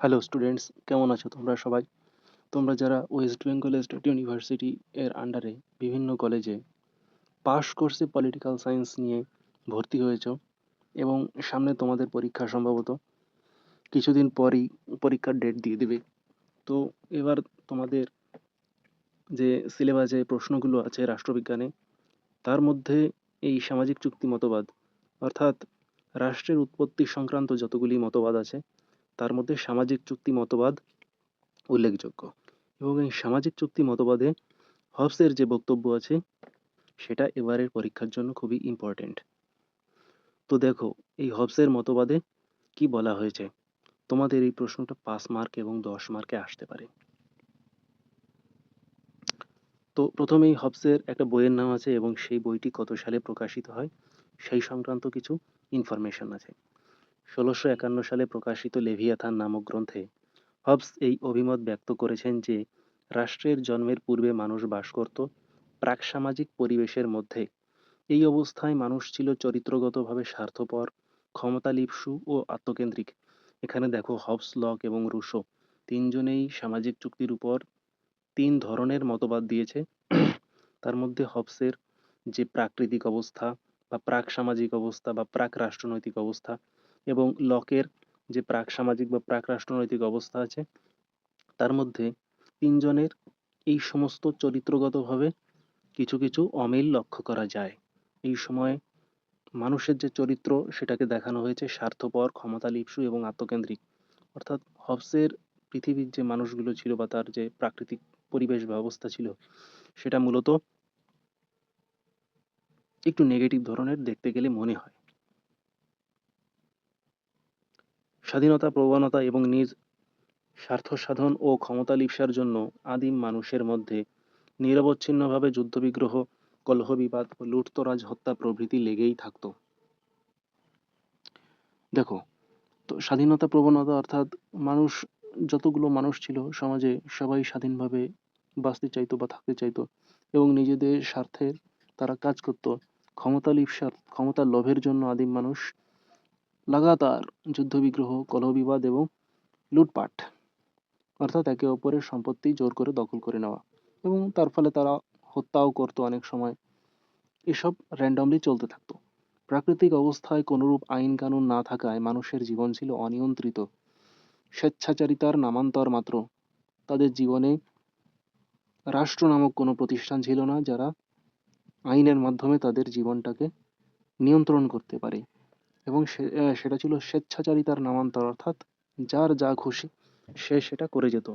Hello students কেমন আছো তোমরা সবাই? তোমরা যারা ওয়েস্ট বেঙ্গল স্টেট ইউনিভার্সিটি এর আন্ডারে বিভিন্ন কলেজে পাস কোর্সে পলিটিক্যাল সায়েন্স নিয়ে ভর্তি হয়েছো এবং সামনে তোমাদের পরীক্ষা সম্ভবত কিছুদিন পরই পরীক্ষার ডেট দিয়ে দেবে। তো এবার তোমাদের যে সিলেবাসে প্রশ্নগুলো আছে রাষ্ট্রবিজ্ঞানে, তার মধ্যে এই সামাজিক চুক্তি মতবাদ অর্থাৎ রাষ্ট্রের উৎপত্তি সংক্রান্ত যতগুলি মতবাদ আছে তার মধ্যে সামাজিক চুক্তি মতবাদ উল্লেখযোগ্য। এবং এই সামাজিক চুক্তি মতবাদে হবসের যে বক্তব্য আছে, সেটা এবারের পরীক্ষার জন্য খুবই ইম্পর্টেন্ট তো দেখো, এই হবসের মতবাদে কি বলা হয়েছে? তোমাদের এই প্রশ্নটা পাঁচ মার্ক এবং দশ মার্কে আসতে পারে। তো প্রথমেই হবসের একটা বইয়ের নাম আছে এবং সেই বইটি কত সালে প্রকাশিত হয়, সেই সংক্রান্ত কিছু ইনফরমেশন আছে। ষোলোশো একান্ন সালে প্রকাশিত লেভিয়াথান নামক গ্রন্থে হবস এই অভিমত ব্যক্ত করেছেন যে, রাষ্ট্রের জন্মের পূর্বে মানুষ বাস করত প্রাক-সামাজিক পরিবেশের মধ্যে। এই অবস্থায় মানুষ ছিল চরিত্রগতভাবে স্বার্থপর, ক্ষমতালিপ্সু ও আত্মকেন্দ্রিক। এখানে দেখো হবস, লক এবং রুশো তিনজনেই সামাজিক চুক্তির উপর তিন ধরনের মতবাদ দিয়েছে। তার মধ্যে হবসের যে প্রাকৃতিক অবস্থা বা প্রাক সামাজিক অবস্থা বা প্রাক রাষ্ট্রনৈতিক অবস্থা এবং লকের যে প্রাক সামাজিক বা প্রাক রাষ্ট্রনৈতিক অবস্থা আছে, তার মধ্যে তিনজনের এই সমস্ত চরিত্রগতভাবে কিছু কিছু অমিল লক্ষ্য করা যায়। এই সময়ে মানুষের যে চরিত্র, সেটাকে দেখানো হয়েছে স্বার্থপর, ক্ষমতালিপ্সু এবং আত্মকেন্দ্রিক। অর্থাৎ হবসের পৃথিবীর যে মানুষগুলো ছিল বা তার যে প্রাকৃতিক পরিবেশ ব্যবস্থা ছিল, সেটা মূলত একটু নেগেটিভ ধরনের দেখতে গেলে মনে হয়। স্বাধীনতা, প্রবণতা এবং নিজ স্বার্থ সাধন ও ক্ষমতা লিপ্সার জন্য আদিম মানুষের মধ্যে নিরবচ্ছিন্নভাবে যুদ্ধবিগ্রহ, কলহবিবাদ লুটতরাজ হত্যা প্রভৃতি লেগেই থাকত। দেখো, তো স্বাধীনতা, প্রবণতা অর্থাৎ মানুষ, যতগুলো মানুষ ছিল, সমাজে সবাই স্বাধীনভাবে বাঁচতে চাইতো বা থাকতে চাইতো এবং নিজেদের স্বার্থে তারা কাজ করত। ক্ষমতা লিপ্সার ক্ষমতার লোভের জন্য আদিম মানুষ লাগাতার যুদ্ধবিগ্রহ, কলহবিবাদ এবং লুটপাট, অর্থাৎ একে অপরের সম্পত্তি জোর করে দখল করে নেওয়া এবং তার ফলে তারা হত্যাও করতো অনেক সময়। এসব র্যান্ডমলি চলতে থাকতো। প্রাকৃতিক অবস্থায় কোনোরূপ আইন কানুন না থাকায় মানুষের জীবন ছিল অনিয়ন্ত্রিত। স্বেচ্ছাচারিতার নামান্তর মাত্র। তাদের জীবনে রাষ্ট্র নামক কোনো প্রতিষ্ঠান ছিল না যারা আইনের মাধ্যমে তাদের জীবনটাকে নিয়ন্ত্রণ করতে পারে। এবং সেটা ছিল স্বেচ্ছাচারিতার নামান্তর, অর্থাৎ যার যা খুশি সে সেটা করে যেত।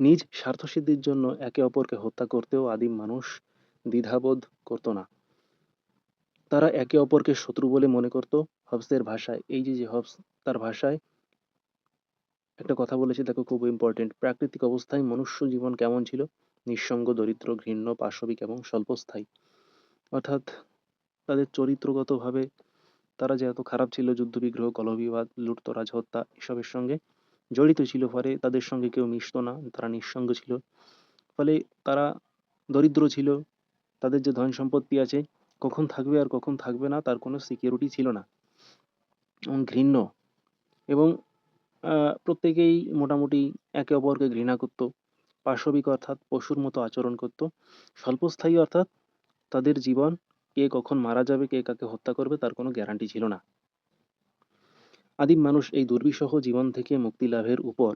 নিজ স্বার্থসিদ্ধির জন্য একে অপরকে হত্যা করতেও আদিম মানুষ দ্বিধাবোধ করত না। তারা একে অপরকে শত্রু বলে মনে করত হবসের ভাষায়। এই যে যে হবস তার ভাষায় একটা কথা বলেছে, দেখো খুব ইম্পর্টেন্ট প্রাকৃতিক অবস্থায় মনুষ্য জীবন কেমন ছিল? নিঃসঙ্গ, দরিদ্র, ঘৃণ্য, পাশবিক এবং স্বল্পস্থায়ী। অর্থাৎ তাদের চরিত্রগতভাবে তারা যে এত খারাপ ছিল, যুদ্ধবিগ্রহ, কলহবিবাদ লুটতরাজ হত্যা এসবের সঙ্গে জড়িত ছিল, ফলে তাদের সঙ্গে কেউ মিশত না, তারা নিঃসঙ্গ ছিল। ফলে তারা দরিদ্র ছিল, তাদের যে ধন সম্পত্তি আছে, কখন থাকবে আর কখন থাকবে না, তার কোনো সিকিউরিটি ছিল না। এবং ঘৃণ্য। এবং প্রত্যেকেই মোটামুটি একে অপরকে ঘৃণা করত, পাশবিক অর্থাৎ পশুর মতো আচরণ করত। স্বল্পস্থায়ী অর্থাৎ তাদের জীবন কে কখন মারা যাবে, কে কাকে হত্যা করবে, তার কোনো গ্যারান্টি ছিল না। আদিম মানুষ এই দুর্বিষহ জীবন থেকে মুক্তি লাভের উপর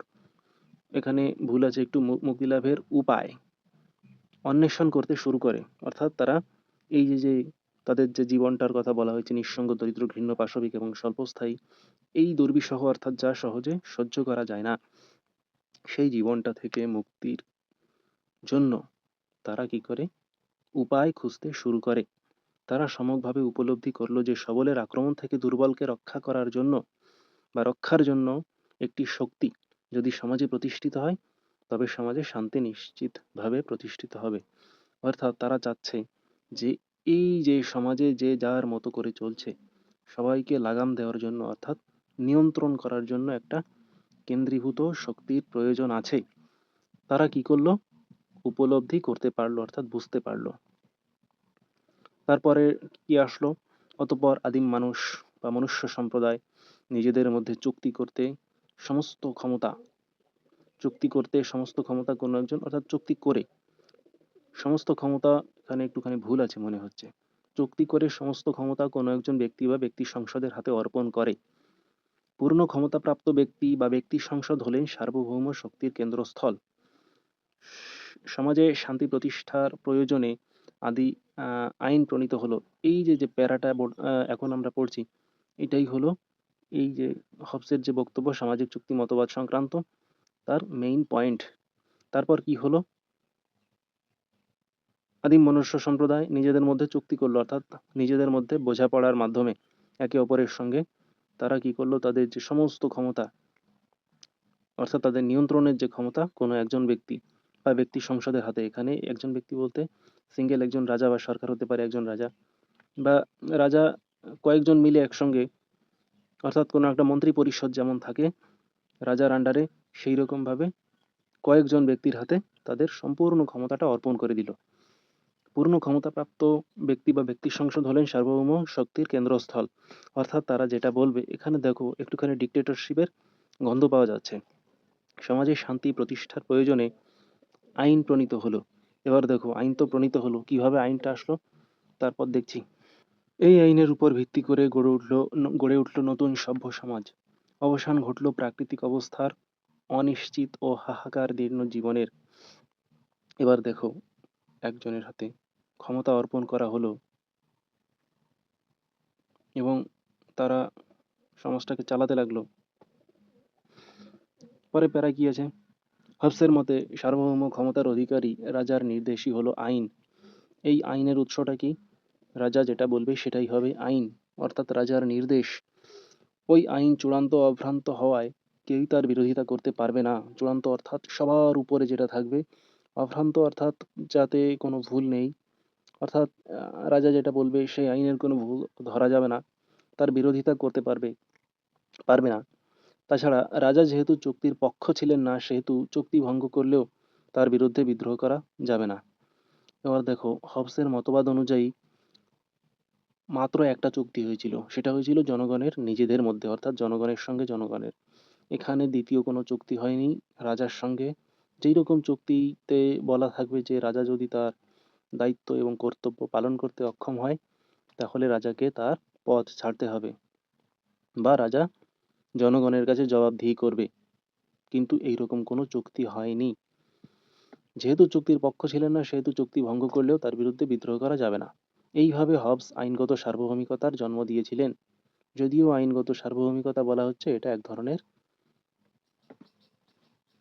এখানে ভুল আছে, একটু মুক্তি লাভের উপায় অন্বেষণ করতে শুরু করে। অর্থাৎ তারা এই যে যে তাদের যে জীবনটার কথা বলা হয়েছে, নিঃসঙ্গ, দরিদ্র, ঘৃণ্য, পাশবিক এবং স্বল্পস্থায়ী, এই দুর্বিষহ অর্থাৎ যা সহজে সহ্য করা যায় না, সেই জীবনটা থেকে মুক্তির জন্য তারা কি করে? উপায় খুঁজতে শুরু করে। তারা সমকভাবে উপলব্ধি করল যে সবলের আক্রমণ থেকে দুর্বলকে রক্ষা করার জন্য বা রক্ষার জন্য একটি শক্তি যদি সমাজে প্রতিষ্ঠিত হয়, তবে সমাজে শান্তি নিশ্চিতভাবে প্রতিষ্ঠিত হবে। অর্থাৎ তারা চাচ্ছে যে এই যে সমাজে যে যার মতো করে চলছে, সবাইকে লাগাম দেওয়ার জন্য অর্থাৎ নিয়ন্ত্রণ করার জন্য একটা কেন্দ্রীভূত শক্তির প্রয়োজন আছে। তারা কি করল? উপলব্ধি করতে পারল, অর্থাৎ বুঝতে পারল। তারপরে কি আসলো? অতপর আদিম মানুষ বা মনুষ্য সম্প্রদায় নিজেদের মধ্যে চুক্তি করতে সমস্ত ক্ষমতা, চুক্তি করতে সমস্ত ক্ষমতা কোনো একজন, অর্থাৎ চুক্তি করে, সমস্ত ক্ষমতা এখানে একটুখানি ভুল আছে মনে হচ্ছে। চুক্তি করে সমস্ত ক্ষমতা কোনো একজন ব্যক্তি বা ব্যক্তি সংসদের হাতে অর্পণ করে। পূর্ণ ক্ষমতাপ্রাপ্ত ব্যক্তি বা ব্যক্তি সংসদ হলেন সার্বভৌম শক্তির কেন্দ্রস্থল। সমাজে শান্তি প্রতিষ্ঠার প্রয়োজনে আদি আইন প্রণীত হলো। এই যে যে প্যারাটা এখন আমরা পড়ছি, এটাই হলো এই যে হবসের যে বক্তব্য, সামাজিক চুক্তি, মতবাদ সংক্রান্ত, তার মেইন পয়েন্ট তারপর কি হলো? আদিম মনুষ্য সম্প্রদায় নিজেদের মধ্যে চুক্তি করল, অর্থাৎ নিজেদের মধ্যে বোঝাপড়ার মাধ্যমে একে অপরের সঙ্গে তারা কি করল? তাদের যে সমস্ত ক্ষমতা, অর্থাৎ তাদের নিয়ন্ত্রণের যে ক্ষমতা কোনো একজন ব্যক্তি বা ব্যক্তি সংসদের হাতে, এখানে একজন ব্যক্তি বলতে সিঙ্গেল একজন রাজা বা সরকার হতে পারে একজন রাজা বা রাজা কয়েকজন মিলে একসঙ্গে, অর্থাৎ কোনো একটা মন্ত্রী পরিষদ যেমন থাকে, রাজার আন্ডারে সেই রকম ভাবে কয়েকজন ব্যক্তির হাতে তাদের সম্পূর্ণ ক্ষমতাটা অর্পণ করে দিল। পূর্ণ ক্ষমতাপ্রাপ্ত ব্যক্তি বা ব্যক্তি সংসদ হলেন সার্বভৌম শক্তির কেন্দ্রস্থল। অর্থাৎ তারা যেটা বলবে, এখানে দেখো একটুখানি ডিক্টেটরশিপের গন্ধ পাওয়া যাচ্ছে। সমাজে শান্তি প্রতিষ্ঠার প্রয়োজনে আইন প্রণীত হলো। এবার দেখো, আইন তো প্রণীত হলো, কীভাবে আইনটা আসলো? তারপর দেখছি, এই আইনের উপর ভিত্তি করে গড়ে উঠল গড়ে উঠল নতুন সভ্য সমাজ। অবসান ঘটলো প্রাকৃতিক অবস্থার অনিশ্চিত ও হাহাকার দীর্ণ জীবনের। এবার দেখো, একজনের হাতে ক্ষমতা অর্পণ করা হলো এবং তারা সমাজটাকে চালাতে লাগল। পরে প্যারা কি আছে? হবসের মতে, সার্বভৌম ক্ষমতার অধিকারী রাজার নির্দেশই হলো আইন। এই আইনের উৎসটা কি? রাজা যেটা বলবে সেটাই হবে আইন, অর্থাৎ রাজার নির্দেশ। ওই আইন চূড়ান্ত অভ্রান্ত হওয়ায় কেউই তার বিরোধিতা করতে পারবে না। চূড়ান্ত অর্থাৎ সবার উপরে যেটা থাকবে, অভ্রান্ত অর্থাৎ যাতে কোনো ভুল নেই। অর্থাৎ রাজা যেটা বলবে, সেই আইনের কোনো ভুল ধরা যাবে না। তার বিরোধিতা করতে পারবে পারবে না। তাছাড়া রাজা যেহেতু চুক্তির পক্ষ ছিলেন না, সেহেতু চুক্তি ভঙ্গ করলেও তার বিরুদ্ধে বিদ্রোহ করা যাবে না। এবার দেখো, হবসের মতবাদ অনুযায়ী মাত্র একটা চুক্তি হয়েছিল। সেটা হয়েছিল জনগণের নিজেদের মধ্যে, অর্থাৎ জনগণের সঙ্গে জনগণের। এখানে দ্বিতীয় কোনো চুক্তি হয়নি রাজার সঙ্গে। যেই রকম চুক্তিতে বলা থাকবে যে রাজা যদি তার দায়িত্ব এবং কর্তব্য পালন করতে অক্ষম হয়, তাহলে রাজাকে তার পদ ছাড়তে হবে। বা রাজা জনগণের কাছে জবাবদিহি করবে। কিন্তু এইরকম কোনো চুক্তি হয়নি। যেহেতু চুক্তির পক্ষ ছিলেন না, সেহেতু চুক্তি ভঙ্গ করলেও তার বিরুদ্ধে বিদ্রোহ করা যাবে না। এইভাবে হবস আইনগত সার্বভৌমিকতার জন্ম দিয়েছিলেন। যদিও আইনগত সার্বভৌমিকতা বলা হচ্ছে এটা এক ধরনের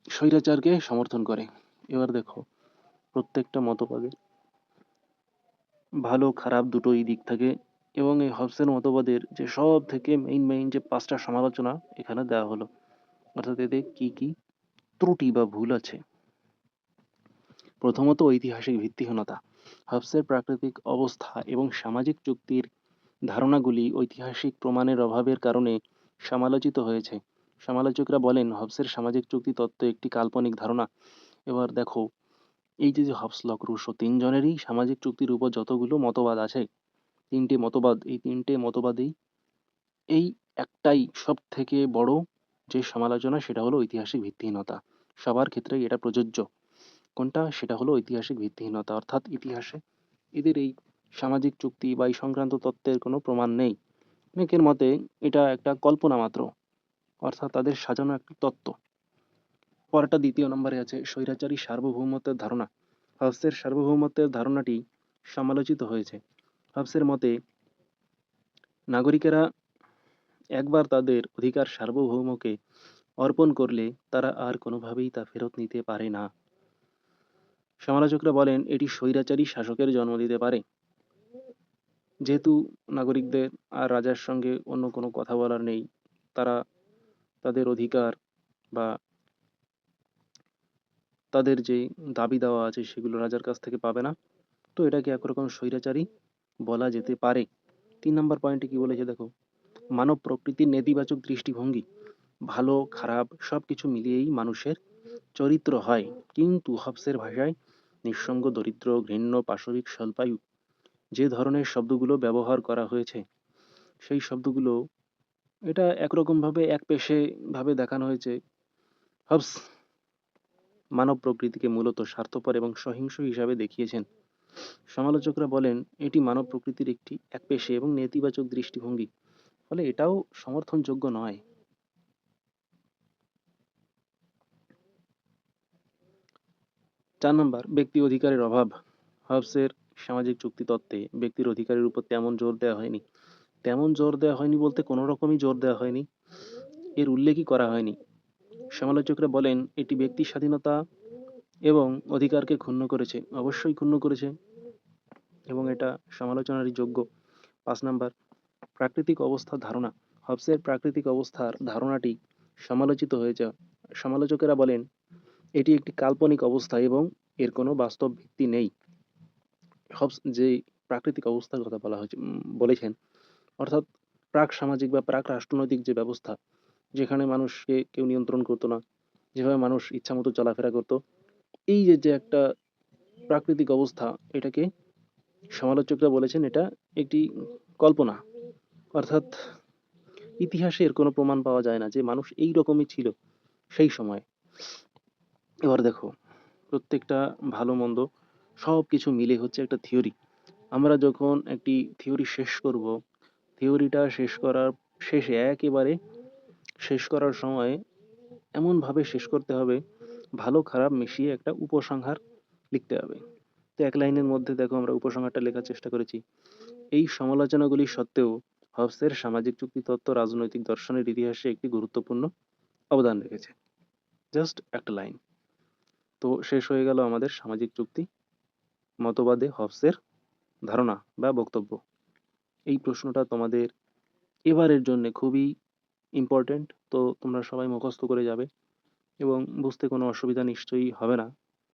স্বৈরাচারকে সমর্থন করে। এবার দেখো, প্রত্যেকটা মতবাদে ভালো খারাপ দুটোই দিক থাকে। এবং এই হবসের মতবাদের যে সব থেকে মেইন মেইন যে পাঁচটা সমালোচনা এখানে দেওয়া হলো। অর্থাৎ এতে কি কি ত্রুটি বা ভুল আছে? প্রথমত ঐতিহাসিক ভিত্তিহীনতা। হবসের প্রাকৃতিক অবস্থা এবং সামাজিক চুক্তির ধারণাগুলি ঐতিহাসিক প্রমাণের অভাবের কারণে সমালোচিত হয়েছে। সমালোচকরা বলেন হবসের সামাজিক চুক্তি তত্ত্ব একটি কাল্পনিক ধারণা। এবার দেখো, এই যে হবস লক রুশো তিনজনেরই সামাজিক চুক্তির উপর যতগুলো মতবাদ আছে তিনটে মতবাদ, এই তিনটে মতবাদেই এই একটাই সব থেকে বড় যে সমালোচনা সেটা হলো ঐতিহাসিক ভিত্তিহীনতা। সবার ক্ষেত্রেই এটা প্রযোজ্য। কোনটা? সেটা হলো ঐতিহাসিক ভিত্তিহীনতা। অর্থাৎ ইতিহাসে এদের এই সামাজিক চুক্তি বা এই সংক্রান্ত তত্ত্বের কোনো প্রমাণ নেই। অনেকের মতে এটা একটা কল্পনা মাত্র। অর্থাৎ তাদের সাজানো একটি তত্ত্ব। পরেরটা দ্বিতীয় নম্বরে আছে, স্বৈরাচারী সার্বভৌমত্বের ধারণা। হবসের সার্বভৌমত্বের ধারণাটি সমালোচিত হয়েছে। হবসের মতে, নাগরিকেরা একবার তাদের অধিকার সার্বভৌমকে অর্পণ করলে তারা আর কোনোভাবেই তা ফেরত নিতে পারে না। সমালোচকরা বলেন, এটি স্বৈরাচারী শাসকের জন্ম দিতে পারে। যেহেতু নাগরিকদের আর রাজার সঙ্গে অন্য কোনো কথা বলার নেই, তারা তাদের অধিকার বা তাদের যে দাবি দেওয়া আছে সেগুলো রাজার কাছ থেকে পাবে না। তো এটাকে একরকম স্বৈরাচারী বলা যেতে পারে তিন নম্বর পয়েন্টে কি বলেছে দেখো মানব প্রকৃতির নেতিবাচক দৃষ্টিভঙ্গি, ভালো, খারাপ সবকিছু মিলিয়েই মানুষের চরিত্র হয় কিন্তু হবসের ভাষায়, নিঃসঙ্গ, দরিদ্র, ঘৃণ্য, পাশবিক, স্বল্পায়ু, যে ধরনের শব্দগুলো ব্যবহার করা হয়েছে, সেই শব্দগুলো, এটা একরকমভাবে একপেশে-ভাবে দেখানো হয়েছে। হবস মানব প্রকৃতিকে মূলত স্বার্থপর এবং সহিংস হিসাবে দেখিয়েছেন। সমালোচকরা বলেন, এটি মানব প্রকৃতির একটি একপেশে এবং নেতিবাচক দৃষ্টিভঙ্গি। ফলে এটাও সমর্থনযোগ্য নয়। ৪ নাম্বার ব্যক্তি অধিকারের অভাব। হবসের সামাজিক চুক্তি তত্ত্বে ব্যক্তির অধিকারের উপর তেমন জোর দেওয়া হয়নি। তেমন জোর দেওয়া হয়নি বলতে কোনো রকমই জোর দেওয়া হয়নি। এর উল্লেখই করা হয়নি। সমালোচকরা বলেন, এটি ব্যক্তির স্বাধীনতা এবং অধিকারকে ক্ষুণ্ণ করেছে। অবশ্যই ক্ষুণ্ণ করেছে এবং এটা সমালোচনারই যোগ্য। পাঁচ নাম্বার প্রাকৃতিক অবস্থার ধারণা। হবসের প্রাকৃতিক অবস্থার ধারণাটি সমালোচিত হয়েছে। সমালোচকেরা বলেন, এটি একটি কাল্পনিক অবস্থা এবং এর কোনো বাস্তব ভিত্তি নেই। হবস যে প্রাকৃতিক অবস্থার কথা বলা হয়েছে বলেছেন, অর্থাৎ প্রাক-সামাজিক বা প্রাক-রাষ্ট্রনৈতিক যে ব্যবস্থা, যেখানে মানুষকে কেউ নিয়ন্ত্রণ করতো না, যেভাবে মানুষ ইচ্ছামতো চলাফেরা করত। এই যে, যে একটা প্রাকৃতিক অবস্থা, এটাকে সমালোচকরা বলেছেন এটা একটি কল্পনা। অর্থাৎ ইতিহাসে এর কোনো প্রমাণ পাওয়া যায় না যে মানুষ এই রকমই ছিল সেই সময় এবার দেখো, প্রত্যেকটা ভালো-মন্দ সবকিছু মিলে হচ্ছে একটা থিওরি। আমরা যখন একটি থিওরি শেষ করব, থিওরিটা শেষ করার শেষে একেবারে শেষ করার সময় এমনভাবে শেষ করতে হবে, ভালো-খারাপ মিশিয়ে একটা উপসংহার লিখতে হবে। তো এক লাইনের মধ্যে দেখো আমরা উপসংহারটা লেখার চেষ্টা করেছি। এই সমালোচনাগুলি সত্ত্বেও হবসের সামাজিক চুক্তি, তত্ত্ব, রাজনৈতিক দর্শনের ইতিহাসে একটি গুরুত্বপূর্ণ অবদান রেখেছে। জাস্ট একটা লাইন। তো শেষ হয়ে গেল আমাদের সামাজিক চুক্তি, মতবাদে হবসের ধারণা বা বক্তব্য। এই প্রশ্নটা তোমাদের এবারের জন্যে খুবই ইম্পর্টেন্ট। তো তোমরা সবাই মুখস্থ করে যাবে এবং বুঝতে কোনো অসুবিধা নিশ্চয়ই হবে না।